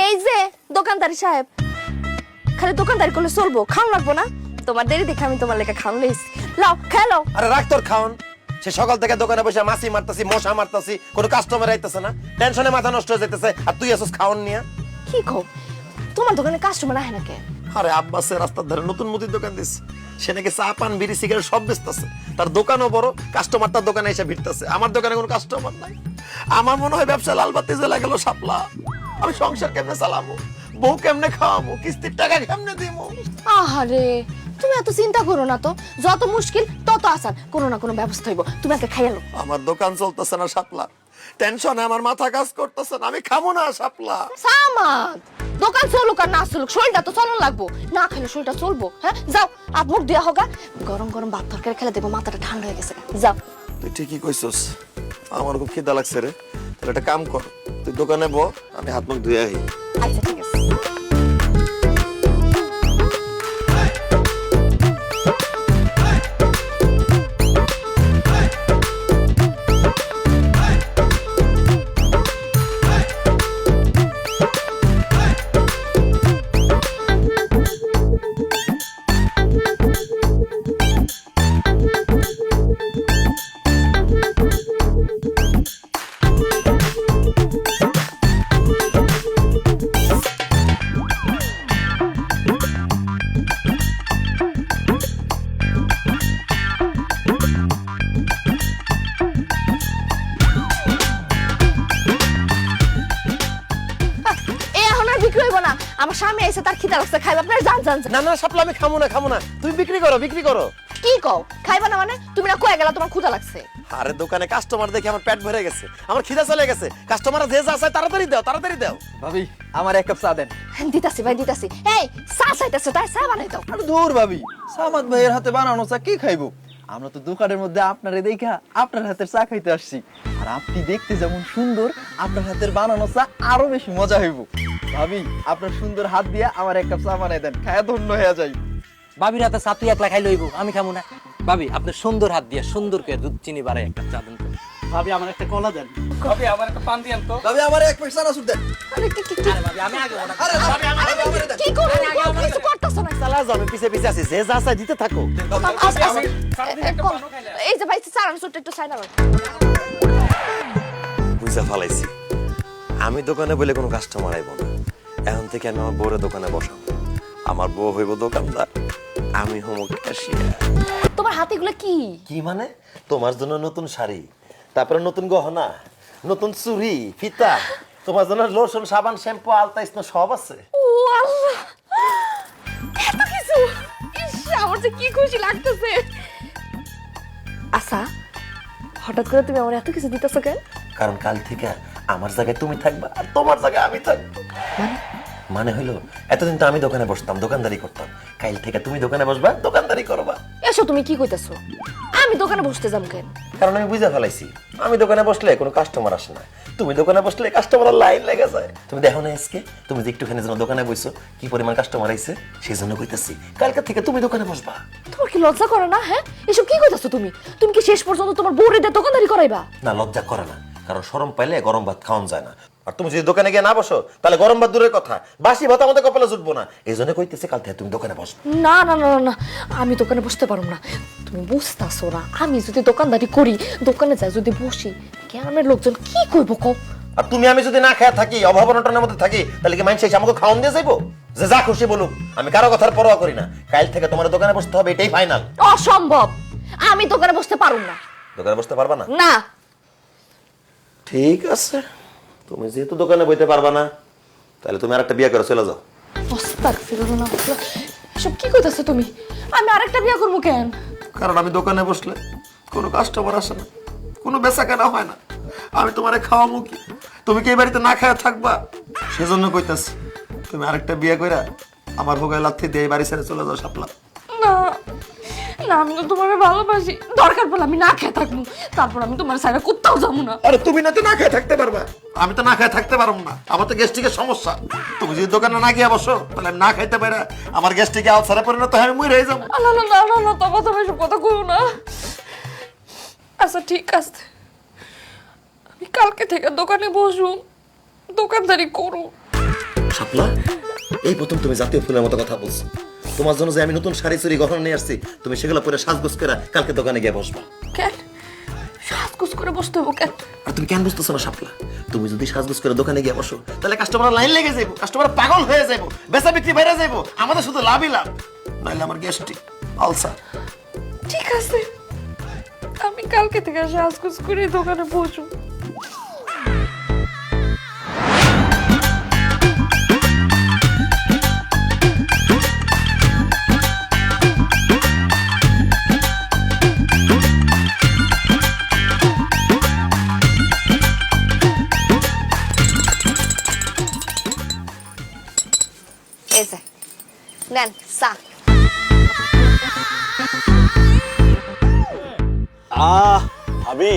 এই যে দোকানদারি সাহেব। খালি দোকানদারি করলে চলবো খাওন লাগবো না? তোমার দেরি দেখে আমি তোমার লেখা খাওন লইছি। লাও খেলো আরে রাখ তোর খাওন। সে সকাল থেকে দোকানে বসে মাছি মারতাছি মশা মারতাছি কোনো কাস্টমার আইতেছে না। টেনশনে মাথা নষ্ট হয়ে যাইতেছে আর তুই আসস খাওন নিয়ে। কি কো তোমার দোকানে কাস্টমার আহে না কে? আরে আব্বাসের রাস্তার ধারে নতুন মুদির দোকান দিস সে নাকি চা পান বিড়ি সিগারেট সব বেচতেছে। তার দোকানও বড় কাস্টমার তার দোকানে এসে ভিড়তেছে। আমার দোকানে কোনো কাস্টমার নাই। আমার মনে হয় ব্যবসা লাল বাতি জ্বলে গেল সাপলা। আমি সংসার কেমনে চালাবো? বউ কেমনে খাওয়াবো? কিস্তির টাকা কেমনে দিবো? আহারে তুমি এত চিন্তা করো না তো। যত মুশকিল তত আসান কোনো না কোনো ব্যবস্থা হইব। তুমি আগে খাইয়ালো আমার দোকান চলতেছে না সাপলা টেনশনে আমার মাথা কাজ করতেছে না। আমি খাব না সাপলা সামাদ দোকান চলুক আর না চলুক শরীরটা তো চলন লাগবো। না খেলে শরীরটা চলবো হ্যাঁ? যাও আপ মুখ দেওয়া হোক গরম গরম ভাত তরকারি খেলে দেখব মাথাটা ঠান্ডা হয়ে গেছে। যাও। তুই ঠিকই কইছস। আমার খুব খিদা লাগছে রে। তাহলে একটা কাম কর। তুই দোকানে ব আমি হাত মুখ ধুয়ে আহি আচ্ছা ঠিক আছে। আমার স্বামী এসে তার খিদা লাগছে খাইবা আপনারা যান যান। না না সাপলা আমি খাব না খাব না। তুমি বিক্রি করো বিক্রি করো। কি কও? খাইবা না মানে? তুমি না কয়ে গেলা তোমার ক্ষুধা লাগছে। আরে দোকানে কাস্টমার দেখে আমার পেট ভরে গেছে। আমার খিদা চলে গেছে। কাস্টমার যে যা চায় তাড়াতাড়ি দাও তাড়াতাড়ি দাও। ভাবি আমার এক কাপ চা দেন। দিতাছি ভাই দিতাছি। এই চা চাইতেছে তাই চা বানাই দাও। আরে দূর ভাবি। সামাদ ভাইয়ের হাতে বানানো চা কি খাইবো? আমরা তো দোকানের মধ্যে আপনারে দেখা আপনার হাতের চা খাইতে আসছি। আর আপনি দেখতে যেমন সুন্দর আপনার হাতের বানানো চা আরও বেশি মজা হইব। ভাবি আপনার সুন্দর হাত দিয়ে আমার এক কাপ চা বানাই দেন খায়া ধন্য হয়ে যাই। বাবির হাতে চা তুই একলা খাই লইব আমি খাব না। ভাবি আপনার সুন্দর হাত দিয়ে সুন্দর করে দুধ চিনি বাড়াই একটা চা দেন তো। ভাবি আমার একটা কলা দেন। ভাবি আমার একটা পান দিয়েন তো। ভাবি আমার এক পয়সা না দেন। আরে কি কি কি আমি আগে আরে ভাবি যাও আমি পিছে পিছে আছি। যে যা চায় দিতে থাকো। এই যে ভাই চার আমি ছোট্ট একটু সাইড বুঝা ফালাইছি। আমি দোকানে বলে কোনো কাস্টমার আইব না। এখন থেকে আমি আমার বউরে দোকানে বসাবো। আমার বউ হইব দোকানদার আমি হম ক্যাশিয়ার তোমার হাতে এগুলো কি? কি মানে? তোমার জন্য নতুন শাড়ি তারপরে নতুন গহনা নতুন চুড়ি ফিতা তোমার জন্য লোশন সাবান শ্যাম্পু আলতা স্নো সব আছে। ও আল্লাহ! যে কি খুশি লাগতেছে? আচ্ছা হঠাৎ করে তুমি আমার এত কিছু দিতেছো কেন? কারণ কাল থেকে আমার জায়গায় তুমি থাকবা আর তোমার জায়গায় আমি থাকব। মানে? হইল এতদিন তো আমি দোকানে বসতাম দোকানদারি করতাম। কাল থেকে তুমি দোকানে বসবা দোকানদারি করবা। এসো তুমি কি কইতাছো? আমি দোকানে বসতে যাম কেন? কারণ আমি বুঝে ফেলাইছি। আমি দোকানে বসলে কোনো কাস্টমার আসে না। তুমি দোকানে বসলে কাস্টমার লাইন লেগে যায়। তুমি দেখো না আজকে তুমি যে একটুখানি যেন দোকানে বসছো কি পরিমাণ কাস্টমার আইছে সেই জন্য কইতাছি। কালকে থেকে তুমি দোকানে বসবা। তোমার কি লজ্জা করে না হ্যাঁ? এসব কি কইতাছো তুমি? তুমি কি শেষ পর্যন্ত তোমার বউরে দিয়ে দোকানদারি করাইবা? না লজ্জা করে না। কারণ সরম পাইলে গরম ভাত খাওয়ান যায় না। আর তুমি যদি দোকানে গিয়ে না বসো তাহলে গরম ভাত দূরের কথা। বাসি ভাত আমাদের কপালে জুটবো না। এই জন্য কইতেছে কাল থেকে তুমি দোকানে বসো। না না না না, আমি দোকানে বসতে পারব না। তুমি বুঝতাছো না। আমি যদি দোকানদারি করি দোকানে যাই যদি বসি গ্রামের লোকজন কি কইব কও? আর তুমি আমি যদি না খেয়ে থাকি অভাব অনটনের মধ্যে থাকি তাহলে কি মানুষ এসে আমাকে খাওয়ান দিয়ে যাইবো? যে যা খুশি বলুক। আমি কারও কথার পরোয়া করি না। কাল থেকে তোমার দোকানে বসতে হবে এটাই ফাইনাল অসম্ভব! আমি দোকানে বসতে পারুম না। দোকানে বসতে পারবা না? না। ঠিক আছে। তুমি যেহেতু দোকানে বইতে পারবা না তাহলে তুমি আরেকটা বিয়ে করে চলে যাও। না সব কি কইতাছো তুমি? আমি আরেকটা বিয়ে করব কেন? কারণ আমি দোকানে বসলে কোনো কাস্টমার আসে না কোনো বেচা কেনা হয় না। আমি তোমারে খাওয়াবো কি? তুমি কি এই বাড়িতে না খায়া থাকবা? সেজন্য কইতাছি তুমি আরেকটা বিয়ে কইরা আমার ভোগায় লাথি দিয়ে এই বাড়ি ছেড়ে চলে যাও সাপলা। না না আমি তো তোমার ভালোবাসি। দরকার পড়লে আমি না খেয়ে থাকব। তারপর আমি তোমার সাইডে কোথাও যাব না। আরে তুমি না তো না খেয়ে থাকতে পারবা। আমি তো না খেয়ে থাকতে পারব না। আমার তো গ্যাস্ট্রিকের সমস্যা। তুমি যদি দোকানে না গিয়ে বসো তাহলে আমি না খাইতে পারে। আমার গ্যাস্ট্রিকে আলসারে পরিণত হয় আমি মরে যাব। না না না না না তবে তুমি এসব কথা কইও না। আচ্ছা ঠিক আছে। আমি কালকে থেকে দোকানে বসু দোকানদারি করু শাপলা এই প্রথম তুমি জাতীয় ফুলের মতো কথা বলছো। তোমার জন্য যে আমি নতুন শাড়ি চুরি গহনা নিয়ে আসছি তুমি সেগুলো পরে সাজগোজ করে কালকে দোকানে গিয়ে বসবা। কেন? সাজগুজ করে বসতে হব কেন? আর তুমি কেন বুঝতেছো না শাপলা তুমি যদি সাজগোজ করে দোকানে গিয়ে বসো তাহলে কাস্টমার লাইন লেগে যাইবো কাস্টমার পাগল হয়ে যাইবো বেচা বিক্রি বেড়ে যাইবো আমাদের শুধু লাভই লাভ। নাহলে আমার গ্যাস্ট্রিক আলসার ঠিক আছে আমি কালকে থেকে সাজগুজ করে দোকানে পৌঁছু আহ, ভাবি,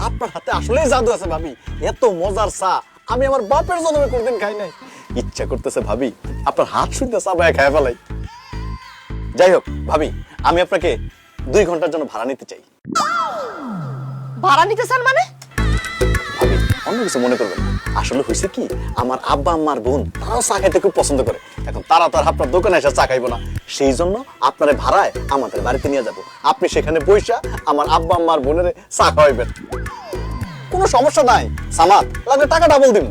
আপনার হাতে আসলেই জাদু আছে, ভাবি। এত মজার চা আমি আমার বাপের জন্মে কোনদিন খাই নাই। ইচ্ছা করতেছে, ভাবি, আপনার হাত শুনতে চা ভাই খাই ফেলাই। যাই হোক, ভাবি, আমি আপনাকে দুই ঘণ্টার জন্য ভাড়া নিতে চাই। ভাড়া নিতে চান মানে? অন্য কিছু মনে করবেন আসলে হয়েছে কি আমার আব্বা আম্মার বোন তারাও চা খাইতে খুব পছন্দ করে। এখন তারা তো আর আপনার দোকানে এসে চা খাইবো না। সেই জন্য আপনার ভাড়ায় আমাদের বাড়িতে নিয়ে যাব। আপনি সেখানে বৈশা আমার আব্বা আম্মার বোনের চা খাওয়াইবেন। কোনো সমস্যা নাই। সামাদ লাগলে টাকা ডাবল দিব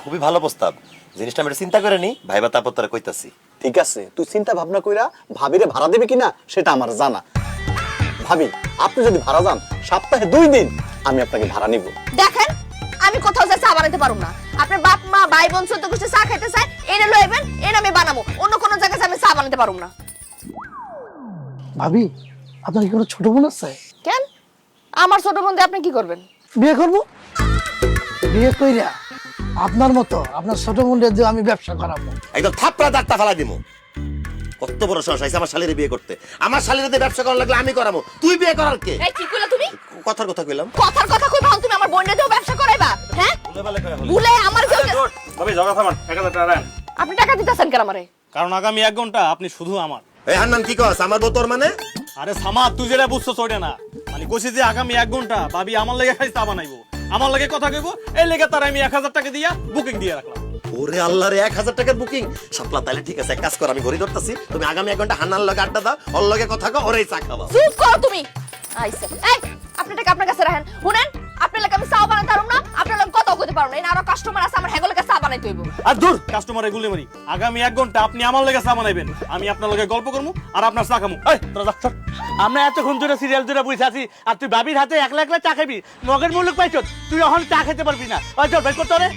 খুবই ভালো প্রস্তাব। জিনিসটা আমি চিন্তা করে নি ভাইবা তারপর তারা কইতাছি। ঠিক আছে তুই চিন্তা ভাবনা কইরা ভাবিরে ভাড়া দেবে কিনা সেটা আমার জানা। ভাবি আপনি যদি ভাড়া যান সপ্তাহে দুই দিন আমি আপনাকে ভাড়া নিব। দেখেন আমি কোথাও যাই চা বানাতে পারব না। আপনার বাপ মা ভাই বোন চোদ্দ গোষ্ঠী চা খাইতে চায় এনে লইবেন এনে আমি বানাবো। অন্য কোনো জায়গায় আমি চা বানাতে পারব না। ভাবি আপনার কি কোনো ছোট বোন আছে? কেন? আমার ছোট বোন দিয়ে আপনি কি করবেন? বিয়ে করব? বিয়ে কইরা আপনার মতো আপনার ছোট বোনের দিয়ে আমি ব্যবসা করাবো। একদম থাপড়া দাঁতটা ফেলা দিমু। কত বড় সাহস আছে আমার শালিরে বিয়ে করতে। আমার শালিরে ব্যবসা করার লাগলে আমি করাবো। তুই বিয়ে করার কে? এই কি কইলা তুমি? কথার কথা কইলাম। কথার কথা কইবা তুমি আমার বোনের দিয়েও ব্যবসা করাইবা হ্যাঁ? ভুলে আমার কেউ ভাবি ঝগড়া থামান এক হাজার টাকা দেন। আপনি টাকা দিতেছেন কেন আমারে? কারণ আগামী এক ঘণ্টা আপনি শুধু আমার। এই হান্নান কি কস? আমার বউ তোর মানে? আরে সামা তুই যেটা বুঝছ ওইটা না। মানে কইছি যে আগামী এক ঘণ্টা ভাবি আমার লেগে খাই চা বানাইবো। আমার লাগে কথা কইব এই লেগে তার আমি এক হাজার টাকা দিয়া বুকিং দিয়ে রাখলাম। ওরে আল্লাহ রে এক হাজার টাকার বুকিং সাপলা তাহলে ঠিক আছে এক কাজ কর আমি ঘড়ি ধরতেছি। তুমি আগামী এক ঘণ্টা হান্নার লগে আড্ডা দাও ওর লগে কথা কও ওরে চা খাওয়া। চুপ করো তুমি। আইসে। এই আপনি টাকা আপনার কাছে রাখেন। শুনেন আপনার লাগে আমি চা বানাতে পারব না আপনার লাগে কথাও কইতে পারব না। এই আরও কাস্টমার আছে আমার হেগো লাগে চা বানাইতে হইব। আর দূর কাস্টমারে গুলি মারি। আগামী এক ঘণ্টা আপনি আমার লেগে চা বানাইবেন। আমি আপনার লগে গল্প করব আর আপনার চা খামু। এই তোরা যা। আমরা এতক্ষণ ধরে সিরিয়াল ধরে বসে আছি আর তুই বাবির হাতে একলা একলা চা খাবি। মগের মুলুক পাইছ তুই এখন চা খেতে পারবি না। ওই চল বের করতে রে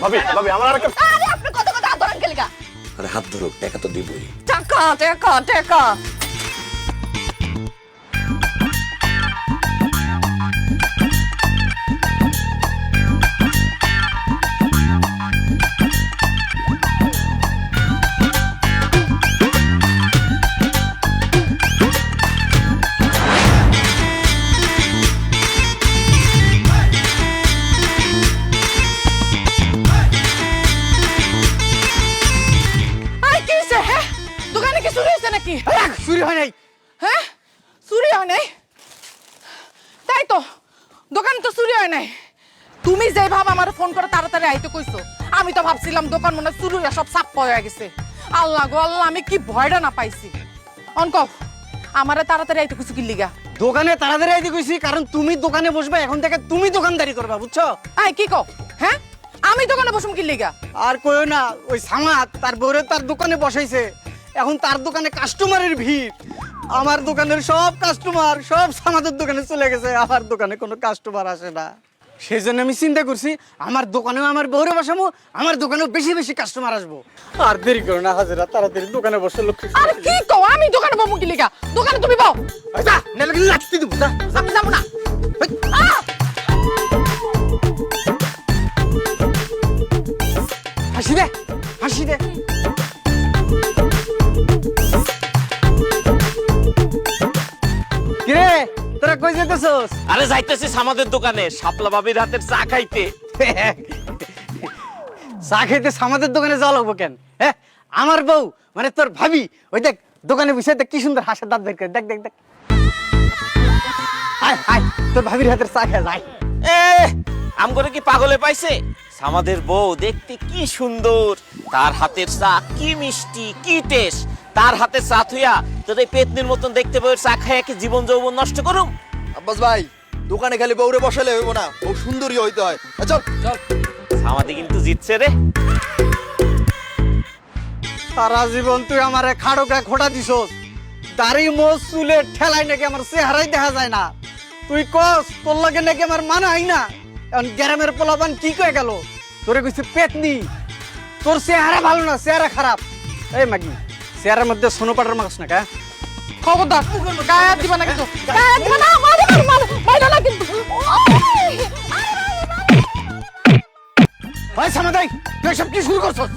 ভাবি ভাবি আমার আর হাত ধরো টাকা তো দিবই। টাকা টাকা টাকা। যে ভাব আমার ফোন করে তাড়াতাড়ি আইতে কইছো আমি তো ভাবছিলাম দোকান মনে হয় সব সাপ হয়ে গেছে। আল্লাহ গো আল্লাহ আমি কি ভয়টা না পাইছি। অনকফ আমারে তাড়াতাড়ি আইতে কইছো কি লিগা? দোকানে তাড়াতাড়ি আইতে কইছি কারণ তুমি দোকানে বসবে এখন থেকে তুমি দোকানদারি করবা বুঝছ? আই কি কও? হ্যাঁ? আমি দোকানে বসুম কি লিগা? আর কইও না ওই সামাত তার বউরে তার দোকানে বসাইছে। এখন তার দোকানে কাস্টমারের ভিড়। আমার দোকানের সব কাস্টমার সব সামাদের দোকানে চলে গেছে আমার দোকানে কোনো কাস্টমার আসে না। সেই জন্য আমি চিন্তা করছি আমার দোকানেও আমার বউরে বসাবো আমার দোকানেও বেশি বেশি কাস্টমার আসব। আর দেরি করো না হাজারা তাড়াতাড়ি দোকানে বসে লক্ষ্মী আরে কি কও? আমি দোকানে বমু কি লিগা? দোকানে তুমি বও যা কিন্তু লাথি দেবো যা আমি যাব না। হাসি দে হাসি দে। কই যেতেছস আরে যাইতেছিস আমাদের দোকানে শাপলা বাবির হাতের চা খাইতে। চা খাইতে আমাদের দোকানে যাওয়া লাগবো কেন? হ্যাঁ আমার বউ মানে তোর ভাবি ওই দেখ দোকানে বসে দেখ কি সুন্দর হাসে দাঁত বের করে দেখ দেখ দেখ। আয় তোর ভাবির হাতের চা খেয়ে যায় এ আম করে কি পাগলে পাইছে? আমাদের বউ দেখতে কি সুন্দর তার হাতের চা কি মিষ্টি কি টেস্ট। তার হাতের চা থুইয়া এই পেতনির মতন দেখতে বউয়ের চা খাইয়া কি জীবন যৌবন নষ্ট করুম? আব্বাস ভাই দোকানে খালি বউরে বসালে হইব না বউ সুন্দরী হইতে হয়। আ, চল। আমাদের কিন্তু জিতছে রে। সারা জীবন তুই আমার খাড়ো গায়ে খোটা দিছস। দাড়ি মোজ চুলে ঠেলাই নাকি আমার চেহারাই দেখা যায় না। তুই কস তোর লাগে নাকি আমার মানা হয় না। এখন গ্রামের পোলাপান কি কয়ে গেল? তোরে কইছে পেতনি। তোর চেহারা ভালো না চেহারা খারাপ। এই মাগি চেহারার মধ্যে সোনো পাটার মাছ না কা? খবরদার গায়ে দিবা না কিন্তু। গায়ে দিবা না, ভাই সামাদাই তুই সব কি শুরু করছস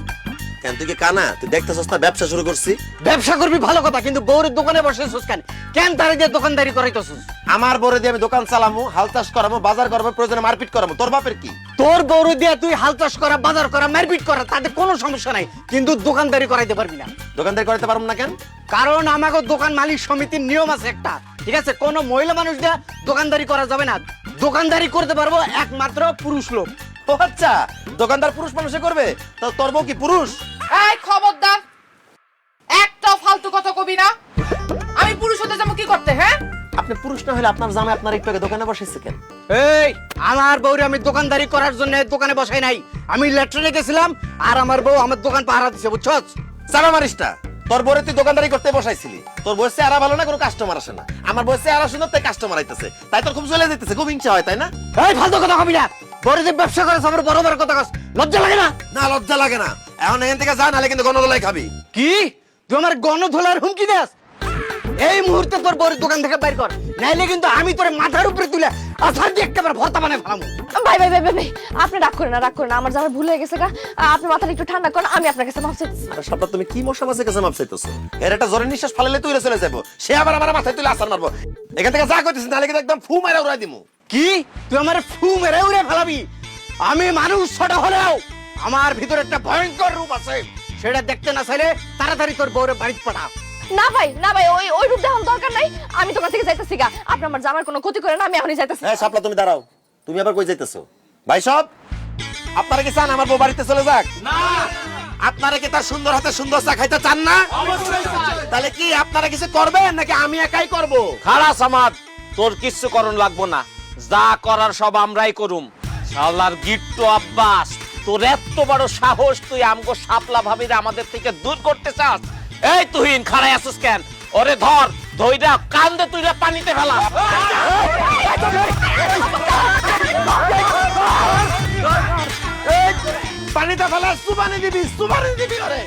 কেন? তুই কি কানা? তুই দেখতেছস না ব্যবসা শুরু করছি। ব্যবসা করবি ভালো কথা কিন্তু বউরের দোকানে বসেছিস কেন? কেন তারে দিয়ে দোকানদারি করাইতেছিস? আমার বরে দিয়ে আমি দোকান চালামু হাল চাষ করামু বাজার করাবো প্রয়োজনে মারপিট করামু। তোর বাপের কি? তোর বউরে দিয়ে তুই হাল চাষ করা বাজার করা মারপিট করা তাতে কোনো সমস্যা নাই কিন্তু দোকানদারি করাইতে পারবি না। দোকানদারি করতে পারব না কেন? কারণ আমাকে দোকান মালিক সমিতির নিয়ম আছে একটা ঠিক আছে? কোনো মহিলা মানুষ দিয়ে দোকানদারি করা যাবে না। দোকানদারি করতে পারব একমাত্র পুরুষ লোক। ও আচ্ছা দোকানদার পুরুষ মানুষে করবে? তো তোর বউ কি পুরুষ? এই খবরদার একটা ফালতু কথা কবি না। আমি পুরুষ হতে যাব কি করতে হ্যাঁ? আপনি পুরুষ না হলে আপনার জামাই আপনার একটু আগে দোকানে বসেছে কেন? এই আমার বউরে আমি দোকানদারি করার জন্য দোকানে বসাই নাই। আমি লেট্রিনে গেছিলাম আর আমার বউ আমার দোকান পাহারা দিছে বুঝছস? তোর বউরে তুই দোকানদারি করতে বসাইছিলি। তোর বয়সে আরা ভালো না কোনো কাস্টমার আসে না। আমার বয়সে আরা সুন্দর তাই কাস্টমার আইতেছে। তাই তোর খুব চলে যেতেছে খুব হিংসা হয় তাই না? এই ফালতু কথা কবি না! বড় যে ব্যবসা করে বড় বড় কথা কস। লজ্জা লাগে না? না লজ্জা লাগে না। এখন এখান থেকে যা নাহলে কিন্তু খাবি। কি? তুই আমার গণধোলার হুমকি দেস? এই মুহূর্তে তোর বড় দোকান থেকে বাইর কর। নাইলে কিন্তু আমি তোর মাথার উপরে তুলে আসার দিয়ে একেবারে ভর্তা বানায় ফেলামু। ভাই ভাই ভাই ভাই, ভাই আপনি রাগ করেন না রাগ করেন না। আমার যাওয়ার ভুল হয়ে গেছে গা। আপনি মাথাটা একটু ঠান্ডা করেন আমি আপনার কাছে মাফ চাইতেছি। আরে সবটা তুমি কি মশা মাছের কাছে মাপ চাইতেছো? এর একটা জ্বরের নিঃশ্বাস ফালালে তুই চলে যাব। সে আবার আমার মাথায় তুলে আসার মারবো। এখান থেকে যা করতেছিস নাহলে কিন্তু একদম ফু মারা উড়াই দিমু। কি? তুই আমার ফু মেরে উড়ে ফেলাবি। আমি মানুষ ছোট হলেও আমার ভিতরে একটা ভয়ঙ্কর রূপ আছে। সেটা দেখতে না চাইলে তাড়াতাড়ি তোর বউরে বাড়িতে পাঠা। না ভাই না ভাই ওই ওই রূপ দেখার দরকার নাই। আমি দোকান থেকে যাইতেছি গা। আপনি আমার জামার কোনো ক্ষতি করেন না আমি এখনই যাইতেছি। হ্যাঁ সাপলা তুমি দাঁড়াও। তুমি আবার কই যাইতেছো? ভাই সব? আপনারা কি চান আমার বউ বাড়িতে চলে যাক? না। আপনারা কি তার সুন্দর হাতে সুন্দর চা খাইতে চান না? তাহলে কি আপনারা কিছু করবেন নাকি আমি একাই করব? খালাস আমার তোর কিচ্ছু করণ লাগবো না। যা করার সব আমরাই করুম। শালার গিট্টু আব্বাস, তোর এত বড় সাহস তুই আমগো সাপলা ভাবির আমাদের থেকে দূর করতে চাস? এই তুহিন খাড়াই আছিস কেন? ওরে ধর, ধইরা, কান্দে তুই পানিতে ফেলা পানিতে ফেলা সুবানি দিবি সুবানি দিবি ওরে।